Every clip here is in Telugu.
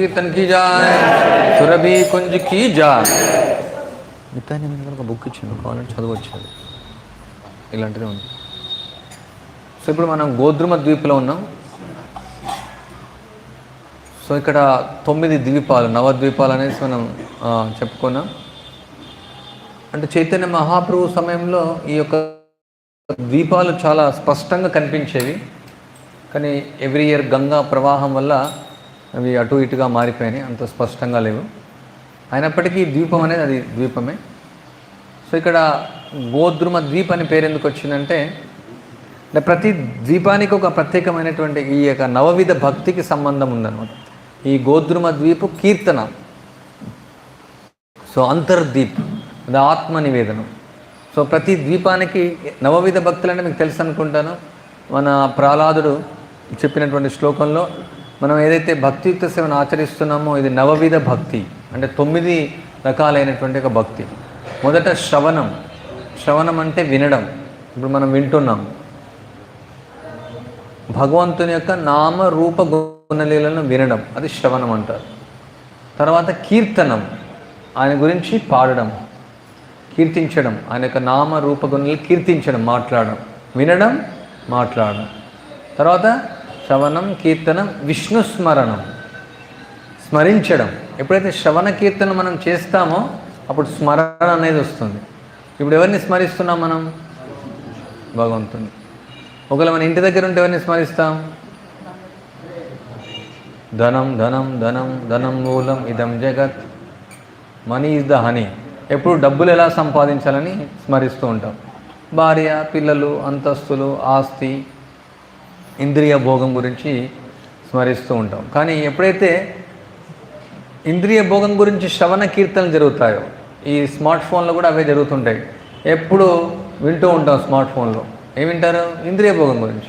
సంకీర్తన్ కీ జాయ్. సురభి కుంజ్ కీ జాయ్. మిగతా ఒక బుక్ ఇచ్చింది కావాలని చదవచ్చు అది ఇలాంటిదే ఉంది. సో ఇప్పుడు మనం గోద్రుమ ద్వీపంలో ఉన్నాం. సో ఇక్కడ తొమ్మిది ద్వీపాలు నవద్వీపాలు అనేసి మనం చెప్పుకున్నాం. అంటే చైతన్య మహాప్రభు సమయంలో ఈ యొక్క ద్వీపాలు చాలా స్పష్టంగా కనిపించేవి. కానీ ఎవ్రీ ఇయర్ గంగా ప్రవాహం వల్ల అవి అటు ఇటుగా మారిపోయినాయి అంత స్పష్టంగా లేవు. అయినప్పటికీ ద్వీపం అనేది అది ద్వీపమే. సో ఇక్కడ గోద్రుమ ద్వీప్ అని పేరు ఎందుకు వచ్చిందంటే అంటే ప్రతి ద్వీపానికి ఒక ప్రత్యేకమైనటువంటి ఈ యొక్క నవవిధ భక్తికి సంబంధం ఉందన్నమాట. ఈ గోద్రుమ ద్వీపు కీర్తన. సో అంతర్దీప్ అది ఆత్మ నివేదనం సో ప్రతి ద్వీపానికి నవవిధ భక్తులు అంటే మీకు తెలుసు అనుకుంటాను. మన ప్రహ్లాదుడు చెప్పినటువంటి శ్లోకంలో మనం ఏదైతే భక్తియుక్త సేవను ఆచరిస్తున్నామో ఇది నవవిధ భక్తి. అంటే తొమ్మిది రకాలైనటువంటి ఒక భక్తి. మొదట శ్రవణం. శ్రవణం అంటే వినడం. ఇప్పుడు మనం వింటున్నాం. భగవంతుని యొక్క నామ రూప గుణలీలను వినడం. అది శ్రవణం అంటారు. తర్వాత కీర్తనం. ఆయన గురించి పాడడం. కీర్తించడం. ఆయన యొక్క నామ రూప కీర్తించడం మాట్లాడడం. వినడం మాట్లాడడం. తర్వాత శ్రవణం కీర్తనం విష్ణు స్మరణం స్మరించడం. ఎప్పుడైతే శ్రవణ కీర్తన మనం చేస్తామో అప్పుడు స్మరణ అనేది వస్తుంది. ఇప్పుడు ఎవరిని స్మరిస్తున్నాం మనం? భగవంతుని. ఒకవేళ మన ఇంటి దగ్గర ఉంటే ఎవరిని స్మరిస్తాం? ధనం ధనం ధనం ధనం మూలం ఇదం జగత్. Money is the honey. ఎప్పుడు డబ్బులు ఎలా సంపాదించాలని స్మరిస్తూ ఉంటాం. భార్య పిల్లలు అంతస్తులు ఆస్తి ఇంద్రియ భోగం గురించి స్మరిస్తూ ఉంటాం. కానీ ఎప్పుడైతే ఇంద్రియ భోగం గురించి శ్రవణ కీర్తనలు జరుగుతాయో ఈ స్మార్ట్ ఫోన్లో కూడా అవే జరుగుతుంటాయి. ఎప్పుడు వింటూ ఉంటాం స్మార్ట్ ఫోన్లో. ఏం వింటారు? ఇంద్రియ భోగం గురించి.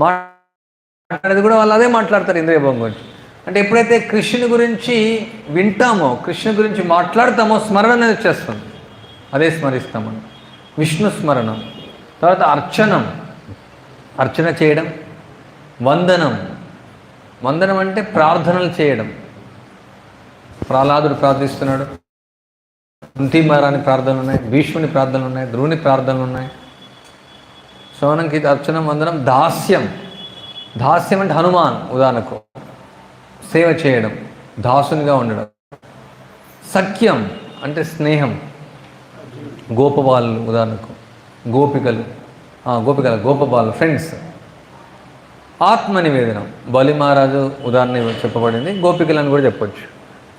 మాట్లాడేది కూడా వాళ్ళు అదే మాట్లాడతారు ఇంద్రియ భోగం గురించి. అంటే ఎప్పుడైతే కృష్ణుని గురించి వింటామో కృష్ణుని గురించి మాట్లాడతామో స్మరణ అనేది వచ్చేస్తుంది. అదే స్మరిస్తాం మనం. విష్ణు స్మరణం తర్వాత అర్చనం. అర్చన చేయడం వందనం. వందనం అంటే ప్రార్థనలు చేయడం. ప్రహ్లాదుడు ప్రార్థిస్తున్నాడు. కుంతిమారాని ప్రార్థనలు ఉన్నాయి భీష్ముని ప్రార్థనలు ఉన్నాయి ధ్రువుని ప్రార్థనలు ఉన్నాయి శ్రవణంకి అర్చనం వందనం దాస్యం. దాస్యం అంటే హనుమాన్ ఉదాహరణకు. సేవ చేయడం దాసునిగా ఉండడం. సఖ్యం అంటే స్నేహం. గోపబాలు ఉదాహరణకు. గోపికలు. గోపికలు గోపబాలు ఫ్రెండ్స్. ఆత్మ నివేదనం బలి మహారాజు ఉదాహరణ చెప్పబడింది గోపికలను కూడా చెప్పొచ్చు.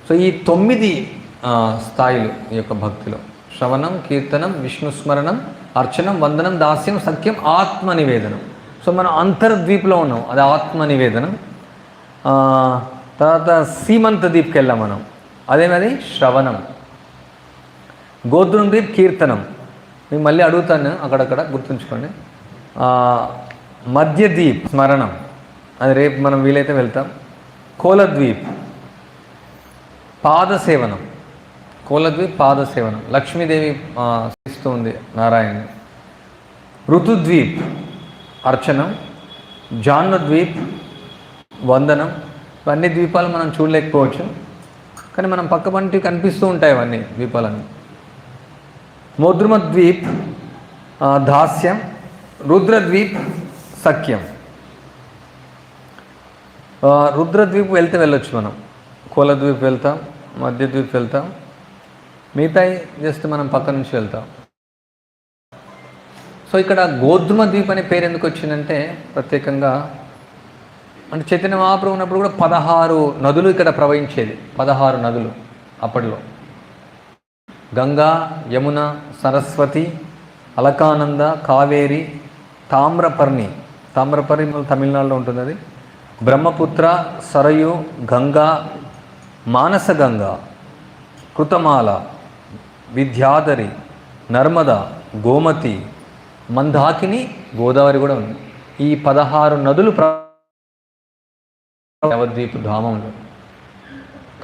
సో ఈ తొమ్మిది స్థాయిలు ఈ యొక్క భక్తిలో. శ్రవణం కీర్తనం విష్ణు స్మరణం అర్చనం వందనం దాస్యం సఖ్యం ఆత్మ నివేదనం సో మనం అంతర్ద్వీప్లో ఉన్నాం అది ఆత్మ నివేదనం తర్వాత సీమంత దీప్కి వెళ్ళాం మనం. అదేమది శ్రవణం. గోద్రం ద్వీప్ కీర్తనం. మీకు మళ్ళీ అడుగుతాను అక్కడక్కడ గుర్తుంచుకోండి. మధ్యద్వీప్ స్మరణం. అది రేపు మనం వీలైతే వెళ్తాం. కోలద్వీప్ పాదసేవనం. కోలద్వీప్ పాదసేవనం. లక్ష్మీదేవి ఆ, ఇస్తూ ఉంది నారాయణ ఋతుద్వీప్ అర్చనం. జాన్వద్వీప్ వందనం. ఇవన్నీ ద్వీపాలు మనం చూడలేకపోవచ్చు. కానీ మనం పక్క పంటి కనిపిస్తూ ఉంటాయి అవన్నీ ద్వీపాలన్నీ. మోద్రుమ ద్వీప్ దాస్యం. రుద్రద్వీప్ సఖ్యం. రుద్రద్వీప్ వెళ్తే వెళ్ళొచ్చు మనం. కోలద్వీప్ వెళ్తాం మధ్యద్వీప్ వెళ్తాం. మిగతాయి జస్ట్ మనం పక్క నుంచి వెళ్తాం. సో ఇక్కడ గోధుమ ద్వీప్ అనే పేరు ఎందుకు వచ్చిందంటే ప్రత్యేకంగా అంటే చైతన్య మహాప్రభు ఉన్నప్పుడు కూడా పదహారు నదులు ఇక్కడ ప్రవహించేది. పదహారు నదులు అప్పట్లో. గంగా యమున సరస్వతి అలకానంద కావేరి తామ్రపర్ణి తామ్రపర్ణి తమిళనాడులో ఉంటుంది అది బ్రహ్మపుత్ర సరయు గంగా మానసగంగా కృతమాల విద్యాధరి నర్మద గోమతి మందాకిని గోదావరి కూడా ఉంది. ఈ పదహారు నదులు ప్ర ధామంలో.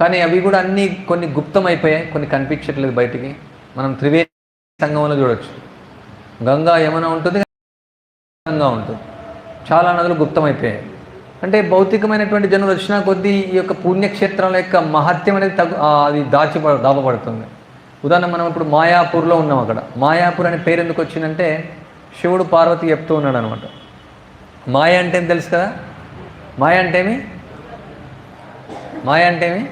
కానీ అవి కూడా అన్నీ కొన్ని గుప్తమైపోయాయి కొన్ని కనిపించట్లేదు బయటికి. మనం త్రివేణి సంగమంలో చూడొచ్చు. గంగా యమున ఉంటుంది గంగా ఉంటుంది. చాలా నదులు గుప్తమైపోయాయి. అంటే భౌతికమైనటువంటి జనులు వచ్చిన కొద్దీ ఈ యొక్క పుణ్యక్షేత్రాల యొక్క మహత్యం అనేది తగ్గు అది దాచి దాపబడుతుంది. ఉదాహరణ మనం ఇప్పుడు మాయాపూర్లో ఉన్నాం అక్కడ. మాయాపూర్ అనే పేరు ఎందుకు వచ్చిందంటే శివుడు పార్వతి చెప్తూ ఉన్నాడు అనమాట మాయ అంటే ఏం తెలుసు కదా? మాయ అంటే ఏమి? మాయ అంటే ఏమి?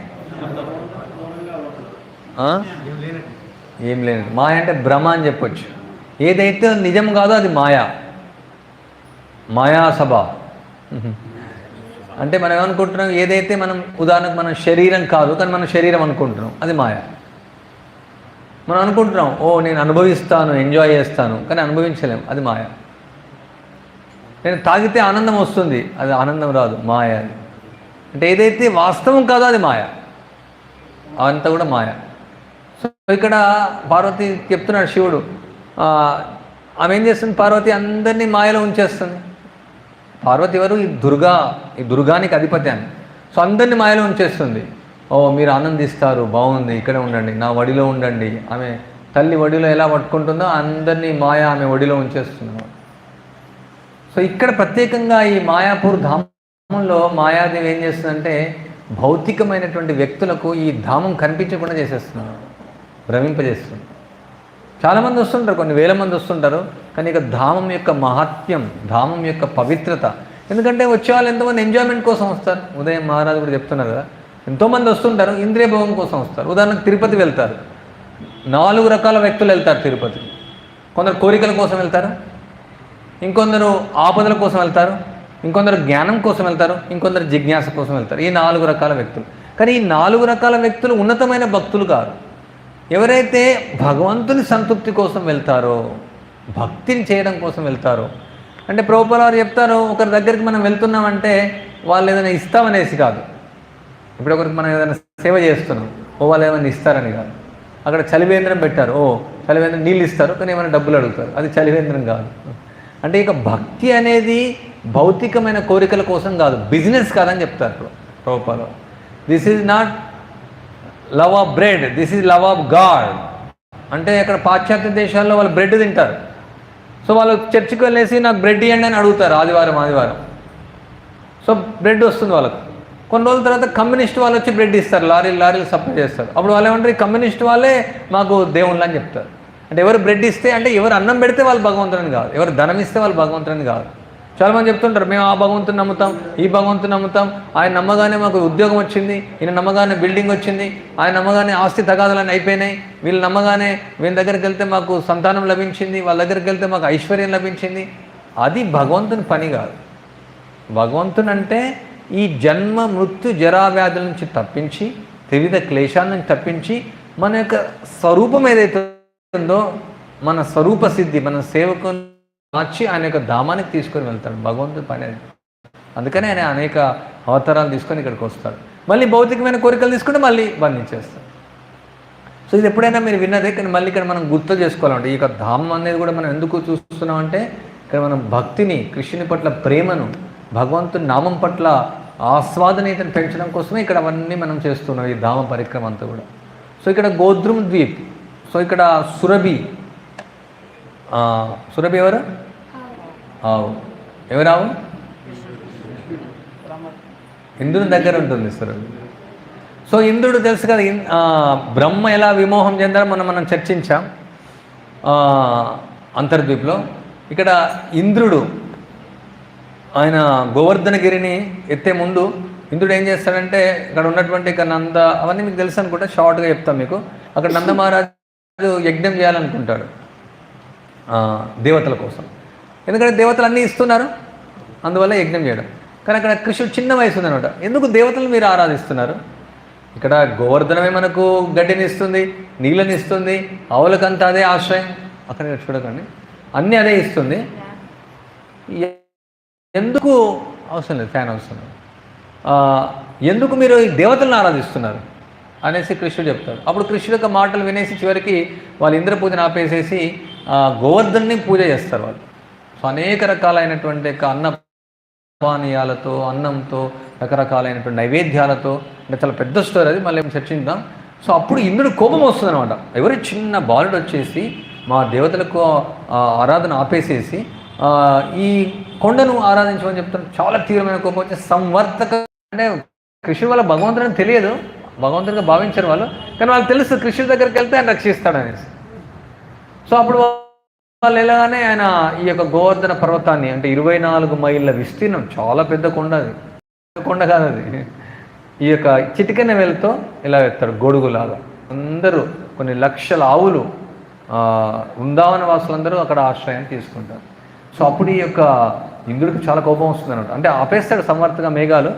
ఏం లేదు మాయ అంటే భ్రమ అని చెప్పొచ్చు. ఏదైతే నిజం కాదో అది మాయా. మాయాసభ. అంటే మనం ఏమనుకుంటున్నాం? ఏదైతే మనం ఉదాహరణకు మనం శరీరం కాదు కానీ మనం శరీరం అనుకుంటున్నాం అది మాయ. మనం అనుకుంటున్నాం ఓ నేను అనుభవిస్తాను ఎంజాయ్ చేస్తాను కానీ అనుభవించలేం అది మాయ. నేను తాగితే ఆనందం వస్తుంది అది ఆనందం రాదు మాయ అది. అంటే ఏదైతే వాస్తవం కాదో అది మాయ. అదంతా కూడా మాయ. సో ఇక్కడ పార్వతి చెప్తున్నాడు శివుడు ఆమె ఏం చేస్తుంది? పార్వతి అందరినీ మాయలో ఉంచేస్తుంది. పార్వతి ఎవరు ఈ దుర్గా ఈ దుర్గానికి అధిపతి అని. సో అందరిని మాయలో ఉంచేస్తుంది. ఓ మీరు ఆనందిస్తారు బాగుంది ఇక్కడే ఉండండి నా వడిలో ఉండండి. ఆమె తల్లి వడిలో ఎలా పట్టుకుంటుందో అందరినీ మాయ ఆమె వడిలో ఉంచేస్తుంది సో ఇక్కడ ప్రత్యేకంగా ఈ మాయాపూర్ ధామంలో మాయాదేవి ఏం చేస్తుందంటే భౌతికమైనటువంటి వ్యక్తులకు ఈ ధామం కనిపించకుండా చేసేస్తున్నారు భ్రమింపజేస్తుంది. చాలామంది వస్తుంటారు కొన్ని వేల మంది వస్తుంటారు. కానీ ఇక ధామం యొక్క మహాత్మ్యం ధామం యొక్క పవిత్రత. ఎందుకంటే వచ్చే వాళ్ళు ఎంతమంది ఎంజాయ్మెంట్ కోసం వస్తారు? ఉదయం మహారాజు కూడా చెప్తున్నారు కదా. ఎంతోమంది వస్తుంటారు ఇంద్రియ భోగం కోసం వస్తారు. ఉదాహరణకు తిరుపతి వెళ్తారు. నాలుగు రకాల వ్యక్తులు వెళ్తారు తిరుపతి. కొందరు కోరికల కోసం వెళ్తారు. ఇంకొందరు ఆపదల కోసం వెళ్తారు. ఇంకొందరు జ్ఞానం కోసం వెళ్తారు. ఇంకొందరు జిజ్ఞాస కోసం వెళ్తారు. ఈ నాలుగు రకాల వ్యక్తులు. కానీ ఈ నాలుగు రకాల వ్యక్తులు ఉన్నతమైన భక్తులు కాదు ఎవరైతే భగవంతుని సంతృప్తి కోసం వెళ్తారో భక్తిని చేయడం కోసం వెళ్తారు. అంటే ప్రభుపాల వారు చెప్తారు ఒకరి దగ్గరికి మనం వెళ్తున్నామంటే వాళ్ళు ఏదైనా ఇస్తామనేసి కాదు. ఇప్పుడు ఒకరికి మనం ఏదైనా సేవ చేస్తున్నాం ఓ వాళ్ళు ఏమైనా ఇస్తారని కాదు. అక్కడ చలివేంద్రం పెట్టారు ఓ చలివేంద్రం నీళ్ళు ఇస్తారు కానీ ఏమైనా డబ్బులు అడుగుతారు. అది చలివేంద్రం కాదు. అంటే ఇక భక్తి అనేది భౌతికమైన కోరికల కోసం కాదు బిజినెస్ కాదని చెప్తారు ఇప్పుడు Prabhupada this is not love of bread this is love of God అంటే అక్కడ పాశ్చాత్య దేశాల్లో వాళ్ళు బ్రెడ్ తింటారు. సో వాళ్ళు చర్చికి వెళ్ళేసి నాకు బ్రెడ్ ఇవ్వండి అని అడుగుతారు ఆదివారం ఆదివారం. సో బ్రెడ్ వస్తుంది వాళ్ళకు. కొన్ని రోజుల తర్వాత కమ్యూనిస్ట్ వాళ్ళు వచ్చి బ్రెడ్ ఇస్తారు లారీలు లారీలు సప్లై చేస్తారు. అప్పుడు వాళ్ళు ఏమంటారు ఈ కమ్యూనిస్ట్ వాళ్ళే మాకు దేవుళ్ళు అని చెప్తారు. అంటే ఎవరు బ్రెడ్ ఇస్తే అంటే ఎవరు అన్నం పెడితే వాళ్ళు భగవంతుని కాదు. ఎవరు ధనం ఇస్తే వాళ్ళు భగవంతుని కాదు. చాలామంది చెప్తుంటారు మేము ఆ భగవంతుని నమ్ముతాం ఈ భగవంతుని నమ్ముతాం. ఆయన నమ్మగానే మాకు ఉద్యోగం వచ్చింది ఈయన నమ్మగానే బిల్డింగ్ వచ్చింది ఆయన నమ్మగానే ఆస్తి తగాదాలని అయిపోయినాయి. వీళ్ళు నమ్మగానే వీళ్ళ దగ్గరికి వెళ్తే మాకు సంతానం లభించింది వాళ్ళ దగ్గరికి వెళ్తే మాకు ఐశ్వర్యం లభించింది. అది భగవంతుని పని కాదు. భగవంతుని అంటే ఈ జన్మ మృత్యు జరా వ్యాధుల నుంచి తప్పించి త్రివిధ క్లేశాల నుంచి తప్పించి మన యొక్క స్వరూపం ఏదైతే ఉందో మన స్వరూప సిద్ధి మన సేవకు మార్చి ఆయన యొక్క ధామానికి తీసుకొని వెళ్తాడు. భగవంతుడి పని అది. అందుకనే ఆయన అనేక అవతారాలు తీసుకొని ఇక్కడికి వస్తాడు. మళ్ళీ భౌతికమైన కోరికలు తీసుకుంటే మళ్ళీ బంధించేస్తాడు సో ఇది ఎప్పుడైనా మీరు విన్నదే కానీ మళ్ళీ ఇక్కడ మనం గుర్తు చేసుకోవాలంటే ఈ యొక్క ధామం అనేది కూడా మనం ఎందుకు చూస్తున్నాం అంటే ఇక్కడ మనం భక్తిని కృష్ణుని పట్ల ప్రేమను భగవంతుని నామం పట్ల ఆస్వాదనీయతను పెంచడం కోసమే ఇక్కడ అవన్నీ మనం చేస్తున్నాం ఈ ధామ పరిక్రమ అంతా కూడా. సో ఇక్కడ గోద్రుమ్ ద్వీప్ సో ఇక్కడ సురభి సురభి ఎవరు? ఆవు ఎవరావు ఇంద్రుని దగ్గర ఉంటుంది సురభి సో ఇంద్రుడు తెలుసు కదా బ్రహ్మ ఎలా విమోహం చెందారో మనం మనం చర్చించాం అంతర్ద్వీప్లో. ఇక్కడ ఇంద్రుడు ఆయన గోవర్ధనగిరిని ఎత్తే ముందు ఇంద్రుడు ఏం చేస్తాడంటే ఇక్కడ ఉన్నటువంటి ఇక నంద అవన్నీ మీకు తెలుసు అనుకుంటా షార్ట్గా చెప్తాం మీకు. అక్కడ నంద మహారాజు యజ్ఞం చేయాలనుకుంటాడు దేవతల కోసం. ఎందుకంటే దేవతలు అన్నీ ఇస్తున్నారు. అందువల్ల యజ్ఞం చేయడం. కానీ అక్కడ కృష్ణుడు చిన్న వయసు ఉందనమాట ఎందుకు దేవతలు మీరు ఆరాధిస్తున్నారు? ఇక్కడ గోవర్ధనమే మనకు గడ్డిని ఇస్తుంది నీళ్ళని ఇస్తుంది ఆవులకంతా అదే ఆశ్రయం. అక్కడ చూడకండి. అన్నీ అదే ఇస్తుంది. ఎందుకు అవసరం లేదు ఫ్యాన్ అవసరం లేదు. ఎందుకు మీరు ఈ దేవతలను ఆరాధిస్తున్నారు? అనేసి కృష్ణుడు చెప్తాడు. అప్పుడు కృష్ణుడు యొక్క మాటలు వినేసి చివరికి వాళ్ళు ఇంద్ర పూజను ఆపేసేసి గోవర్ధన్ని పూజ చేస్తారు వాళ్ళు. సో అనేక రకాలైనటువంటి యొక్క అన్న పానీయాలతో అన్నంతో రకరకాలైనటువంటి నైవేద్యాలతో అంటే చాలా పెద్ద స్టోరీ అది మళ్ళీ చర్చిద్దాం సో అప్పుడు ఇంద్రుడు కోపం వస్తుంది అనమాట ఎవరి చిన్న బాలుడు వచ్చేసి మా దేవతలకు ఆరాధన ఆపేసేసి ఈ కొండను ఆరాధించమని చెప్తాను చాలా తీవ్రమైన కోపం వచ్చి సంవర్తక అంటే కృష్ణుడు వల్ల భగవంతుడని తెలియదు. భగవంతుడిగా భావించారు వాళ్ళు. కానీ వాళ్ళకి తెలుసు కృష్ణుడి దగ్గరికి వెళ్తే ఆయన రక్షిస్తాడు అనేసి సో అప్పుడు వాళ్ళు వెళ్ళగానే ఆయన ఈ యొక్క గోవర్ధన పర్వతాన్ని అంటే ఇరవై నాలుగు మైళ్ళ విస్తీర్ణం చాలా పెద్ద కొండ అది. కొండ కాదు అది. ఈ యొక్క చిటికెన వెళ్తో ఇలా ఎత్తాడు గొడుగులాగా. అందరూ కొన్ని లక్షల ఆవులు వృందావన వాసులందరూ అక్కడ ఆశ్రయాన్ని తీసుకుంటారు. సో అప్పుడు ఈ యొక్క ఇంద్రుడికి చాలా కోపం వస్తుంది అనమాట అంటే ఆపేస్తాడు సమర్థగా మేఘాలు.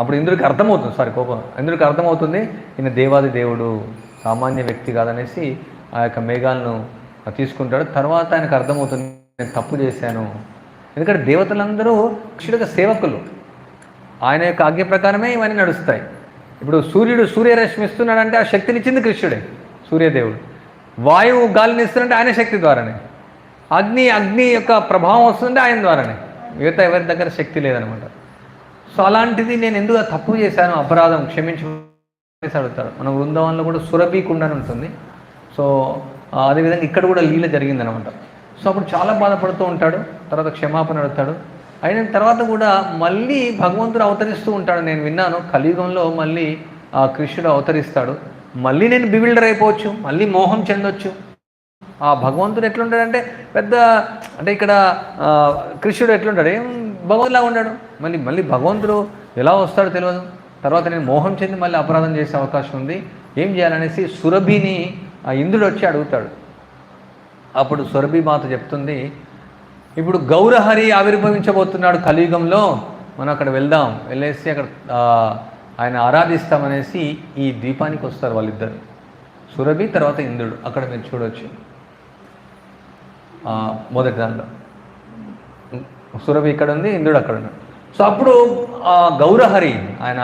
అప్పుడు ఇంద్రుడికి అర్థమవుతుంది సారీ కోపం. ఇంద్రుడికి అర్థమవుతుంది ఈయన దేవాది దేవుడు సామాన్య వ్యక్తి కాదనేసి ఆ యొక్క మేఘాలను తీసుకుంటాడు. తర్వాత ఆయనకు అర్థమవుతుంది నేను తప్పు చేశాను. ఎందుకంటే దేవతలందరూ కృష్ణుడికి సేవకులు. ఆయన యొక్క ఆజ్ఞ ప్రకారమే ఇవన్నీ నడుస్తాయి. ఇప్పుడు సూర్యుడు సూర్యరశ్మి ఇస్తున్నాడంటే ఆ శక్తినిచ్చింది కృష్ణుడే సూర్యదేవుడు. వాయువు గాలిని ఇస్తున్నాడంటే ఆయన శక్తి ద్వారానే. అగ్ని అగ్ని యొక్క ప్రభావం వస్తుందంటే ఆయన ద్వారానే. మిగతా ఎవరి దగ్గర శక్తి లేదనమాట. సో అలాంటిది నేను ఎందుకు తప్పు చేశాను? అపరాధం క్షమించు అడుగుతాడు. మన బృందావనంలో కూడా సురభి కుండ అని ఉంటుంది. సో అదేవిధంగా ఇక్కడ కూడా లీల జరిగిందనమాట. సో అప్పుడు చాలా బాధపడుతూ ఉంటాడు తర్వాత క్షమాపణ అడుగుతాడు. అయిన తర్వాత కూడా మళ్ళీ భగవంతుడు అవతరిస్తూ ఉంటాడు. నేను విన్నాను కలియుగంలో మళ్ళీ ఆ కృష్ణుడు అవతరిస్తాడు. మళ్ళీ నేను బివిల్డర్ అయిపోవచ్చు మళ్ళీ మోహం చెందొచ్చు. ఆ భగవంతుడు ఎట్లుంటాడంటే పెద్ద అంటే ఇక్కడ కృష్ణుడు ఎట్లుంటాడు ఏం భగవంతులా ఉన్నాడు మళ్ళీ మళ్ళీ భగవంతుడు ఎలా వస్తాడో తెలియదు తర్వాత నేను మోహం చెంది మళ్ళీ అపరాధం చేసే అవకాశం ఉంది. ఏం చేయాలనేసి సురభిని ఆ ఇంద్రుడు వచ్చి అడుగుతాడు. అప్పుడు సురభి మాత చెప్తుంది ఇప్పుడు గౌరహరి ఆవిర్భవించబోతున్నాడు కలియుగంలో మనం అక్కడ వెళ్దాం వెళ్ళేసి అక్కడ ఆయన ఆరాధిస్తామనేసి ఈ ద్వీపానికి వస్తారు వాళ్ళిద్దరు. సురభి తర్వాత ఇంద్రుడు అక్కడ మీరు చూడొచ్చు. మొదటి దానిలో సురభి ఇక్కడ ఉంది ఇంద్రుడు అక్కడ ఉన్నాడు. సో అప్పుడు ఆ గౌరహరి ఆయన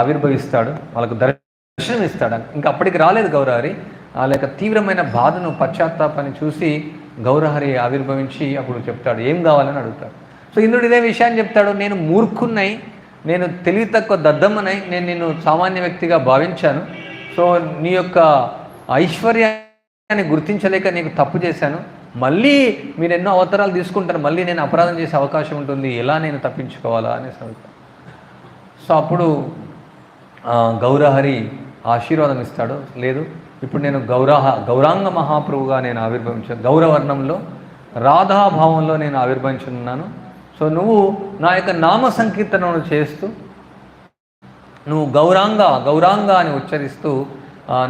ఆవిర్భవిస్తాడు వాళ్ళకు దర్శనం ఇస్తాడు ఇంకా అప్పటికి రాలేదు గౌరహరి వాళ్ళ యొక్క తీవ్రమైన బాధను పశ్చాత్తాపాన్ని చూసి గౌరహరి ఆవిర్భవించి అప్పుడు చెప్తాడు ఏం కావాలని అడుగుతాడు? సో ఇంద్రుడు ఇదే విషయాన్ని చెప్తాడు నేను మూర్ఖున్నై నేను తెలివి తక్కువ దద్దమ్మనై నేను నిన్ను సామాన్య వ్యక్తిగా భావించాను. సో నీ యొక్క ఐశ్వర్యాన్ని గుర్తించలేక నీకు తప్పు చేశాను. మళ్ళీ మీరు ఎన్నో అవతారాలు తీసుకుంటారు మళ్ళీ నేను అపరాధం చేసే అవకాశం ఉంటుంది. ఎలా నేను తప్పించుకోవాలా? అనేసి అడుగుతాను సో అప్పుడు గౌరహరి ఆశీర్వాదం ఇస్తాడు లేదు. ఇప్పుడు నేను గౌరహ గౌరాంగ మహాప్రభుగా నేను ఆవిర్భవించాను గౌరవర్ణంలో రాధాభావంలో నేను ఆవిర్భవించున్నాను సో నువ్వు నా యొక్క నామ సంకీర్తనను చేస్తూ నువ్వు గౌరాంగ గౌరాంగ అని ఉచ్చరిస్తూ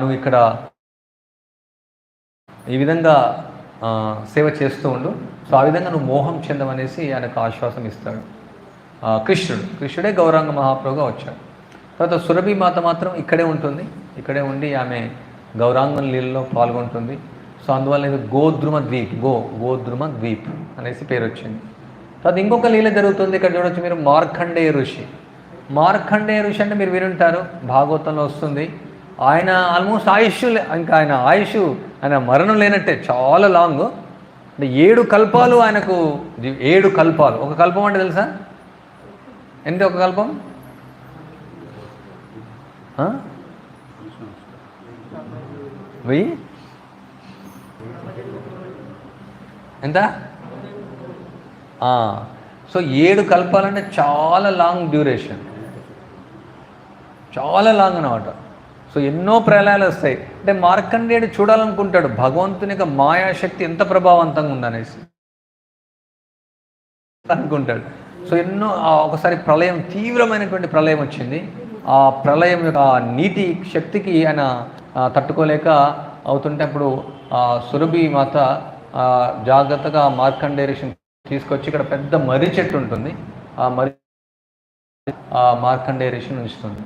నువ్వు ఇక్కడ ఈ విధంగా సేవ చేస్తూ ఉండు. సో ఆ విధంగా నువ్వు మోహం చెందమనేసి ఆయనకు ఆశ్వాసం ఇస్తాడు కృష్ణుడు కృష్ణుడే గౌరాంగ మహాప్రభుగా వచ్చాడు. తర్వాత సురభి మాత మాత్రం ఇక్కడే ఉంటుంది. ఇక్కడే ఉండి ఆమె గౌరాంగం లీలలో పాల్గొంటుంది. సో అందువల్ల ఇది గోద్రుమ ద్వీప్ గో గోద్రుమ ద్వీప్ అనేసి పేరు వచ్చింది తర్వాత ఇంకొక లీల జరుగుతుంది. ఇక్కడ చూడొచ్చు మీరు మార్కండేయ ఋషి. మార్కండేయ ఋషి అంటే మీరు వినుంటారు. భాగవతంలో వస్తుంది. ఆయన ఆల్మోస్ట్ ఆయుష్ లే- ఇంకా ఆయన ఆయుష్ ఆయన మరణం లేనట్టే చాలా లాంగ్. అంటే ఏడు కల్పాలు ఆయనకు ఏడు కల్పాలు. ఒక కల్పం అంటే తెలుసా? ఎంత ఒక కల్పం? వెయ్యి? ఎంత? ఆ, సో ఏడు కల్పాలంటే చాలా లాంగ్ డ్యూరేషన్. చాలా లాంగ్ అనమాట సో ఎన్నో ప్రళయాలు వస్తాయి. అంటే మార్కండేయుడు చూడాలనుకుంటాడు భగవంతుని యొక్క మాయాశక్తి ఎంత ప్రభావవంతంగా ఉందనేసి. అనుకుంటాడు. సో ఎన్నో ఒకసారి ప్రళయం తీవ్రమైనటువంటి ప్రళయం వచ్చింది. ఆ ప్రళయం యొక్క నీతి నీటి శక్తికి ఆయన తట్టుకోలేక అవుతుంటే అప్పుడు ఆ సురభి మాత జాగ్రత్తగా మార్కండేరేషన్ తీసుకొచ్చి ఇక్కడ పెద్ద మర్రి చెట్టు ఉంటుంది. ఆ మర్రి ఆ మార్కండేరేషన్ ఉంచుతుంది.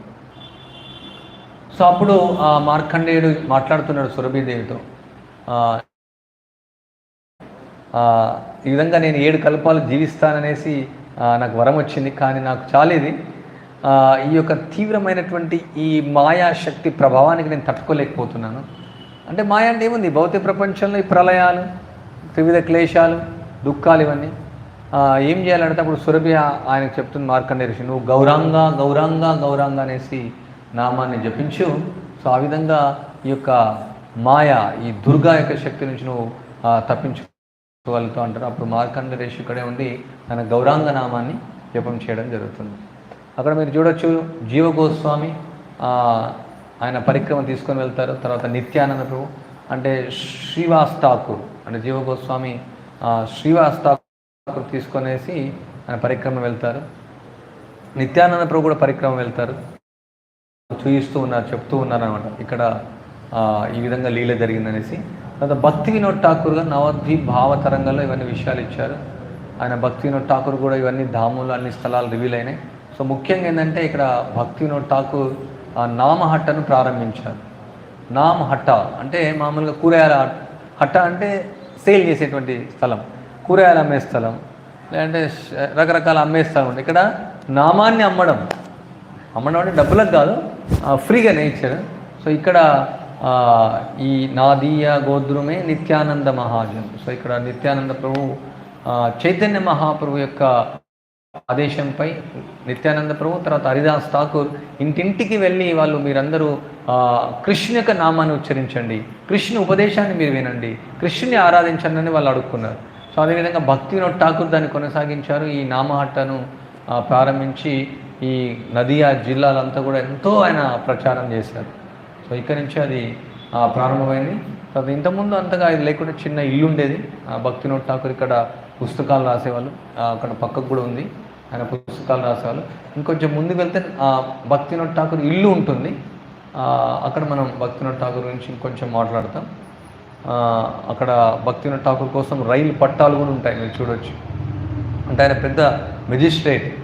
సో అప్పుడు ఆ మార్కండేయుడు మాట్లాడుతున్నాడు సురభిదేవితో. ఈ విధంగా నేను ఏడు కల్పాలు జీవిస్తాననేసి నాకు వరం వచ్చింది. కానీ నాకు చాలేది. ఈ యొక్క తీవ్రమైనటువంటి ఈ మాయా శక్తి ప్రభావానికి నేను తట్టుకోలేకపోతున్నాను. అంటే మాయా అంటే ఏముంది? భౌతిక ప్రపంచంలో ఈ ప్రళయాలు త్రివిధ క్లేశాలు దుఃఖాలు ఇవన్నీ. ఏం చేయాలంటే అప్పుడు సురభి ఆయనకు చెప్తుంది మార్కండే ఋషి నువ్వు గౌరాంగ గౌరాంగ గౌరాంగ అనేసి నామాన్ని జపించు. సో ఆ విధంగా ఈ యొక్క మాయా ఈ దుర్గా యొక్క శక్తి నుంచి నువ్వు తప్పించుకోగలుగుతావు అంటారు. అప్పుడు మార్కండ రేషు ఇక్కడే ఉండి తన గౌరాంగ నామాన్ని జపం చేయడం జరుగుతుంది. అక్కడ మీరు చూడొచ్చు జీవ గోస్వామి ఆయన పరిక్రమ తీసుకొని వెళ్తారు. తర్వాత నిత్యానంద ప్రభు అంటే శ్రీవాస్ ఠాకూర్ అంటే జీవ గోస్వామి శ్రీవాస్ ఠాకూర్ తీసుకొనేసి ఆయన పరిక్రమ వెళ్తారు. నిత్యానంద ప్రభు కూడా పరిక్రమ వెళ్తారు. చూయిస్తూ ఉన్నారు చెప్తూ ఉన్నారు అనమాట ఇక్కడ ఈ విధంగా లీల జరిగిందనేసి. తర్వాత భక్తి వినోద్ ఠాకూర్ గారు నవద్వీప్ భావతరంగంలో ఇవన్నీ విషయాలు ఇచ్చారు. ఆయన భక్తి వినోద్ ఠాకూర్ కూడా ఇవన్నీ ధాములు అన్ని స్థలాలు రివీల్ అయినాయి. సో ముఖ్యంగా ఏంటంటే ఇక్కడ భక్తి వినోద్ ఠాకూర్ నామహట్టను ప్రారంభించారు. నామ్ హట్ట అంటే మామూలుగా కూరగాయల హట్ట అంటే సేల్ చేసేటువంటి స్థలం కూరగాయలు అమ్మే స్థలం లేదంటే రకరకాల అమ్మే స్థలం ఉంటుంది ఇక్కడ నామాన్ని అమ్మడం అమ్మడం అంటే డబ్బులకు కాదు ఫ్రీగా ఫ్రీగానే ఇచ్చారు సో ఇక్కడ ఈ నాదీయ గోద్రుమే నిత్యానంద మహాజన్. సో ఇక్కడ నిత్యానంద ప్రభు చైతన్య మహాప్రభు యొక్క ఆదేశంపై నిత్యానంద ప్రభు తర్వాత హరిదాస్ ఠాకూర్ ఇంటింటికి వెళ్ళి వాళ్ళు మీరందరూ కృష్ణ యొక్క నామాన్ని ఉచ్చరించండి. కృష్ణ ఉపదేశాన్ని మీరు వినండి. కృష్ణుని ఆరాధించండి అని వాళ్ళు అడుక్కున్నారు. సో అదేవిధంగా భక్తి వినోద్ ఠాకూర్ దాన్ని కొనసాగించారు. ఈ నామహట్టను ప్రారంభించి ఈ నదియా జిల్లాలంతా కూడా ఎంతో ఆయన ప్రచారం చేశారు. సో ఇక్కడి నుంచి అది ప్రారంభమైంది. తర్వాత ఇంతకుముందు అంతగా ఇది లేకుండా చిన్న ఇల్లు ఉండేది ఆ, భక్తి ఠాకూర్ ఇక్కడ పుస్తకాలు రాసేవాళ్ళు. అక్కడ పక్కకు కూడా ఉంది. ఆయన పుస్తకాలు రాసేవాళ్ళు. ఇంకొంచెం ముందుకు వెళ్తే ఆ, ఠాకూర్ ఇల్లు ఉంటుంది. అక్కడ మనం భక్తి ఠాకూర్ గురించి ఇంకొంచెం మాట్లాడతాం. అక్కడ భక్తి ఠాకూర్ కోసం రైలు పట్టాలు కూడా ఉంటాయి మీరు చూడొచ్చు. అంటే ఆయన పెద్ద మెజిస్ట్రేట్.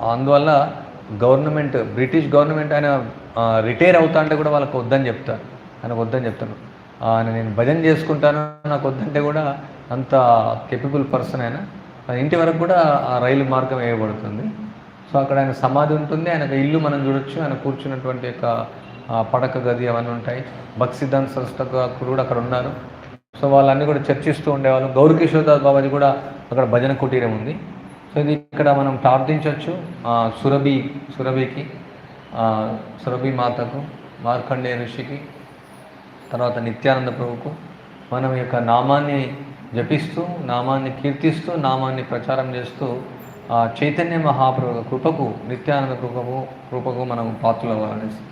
అందువల్ల గవర్నమెంట్ బ్రిటిష్ గవర్నమెంట్ ఆయన రిటైర్ అవుతా అంటే కూడా వాళ్ళకి వద్దని చెప్తారు. ఆయన వద్దని చెప్తాను. ఆయన నేను భజన చేసుకుంటాను నాకు వద్దంటే కూడా అంత కెపబుల్ పర్సన్ ఆయన. ఇంటి వరకు కూడా ఆ రైలు మార్గం వేయబడుతుంది. సో అక్కడ ఆయన సమాధి ఉంటుంది. ఆయన ఇల్లు మనం చూడొచ్చు. ఆయన కూర్చున్నటువంటి యొక్క పడక గది అవన్నీ ఉంటాయి. భక్సిద్ధాంత సిద్ధాంత కూడా అక్కడ ఉన్నారు. సో వాళ్ళన్నీ కూడా చర్చిస్తూ ఉండేవాళ్ళు. గౌరీ బాబాజీ కూడా అక్కడ భజన కుటీరం ఉంది. సో ఇది ఇక్కడ మనం ప్రార్థించవచ్చు. సురభి సురభికి సురభి మాతకు మార్కండేయ ఋషికి తర్వాత నిత్యానంద ప్రభుకు మనం యొక్క నామాన్ని జపిస్తూ నామాన్ని కీర్తిస్తూ నామాన్ని ప్రచారం చేస్తూ ఆ చైతన్య మహాప్రభు కృపకు నిత్యానంద కృపకు కృపకు మనం పాత్రలు అవ్వాలనేసి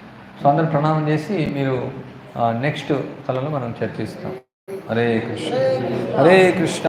సో అందరు ప్రణామం చేసి మీరు నెక్స్ట్ స్థలంలో మనం చర్చిస్తాం. హరే కృష్ణ. హరే కృష్ణ.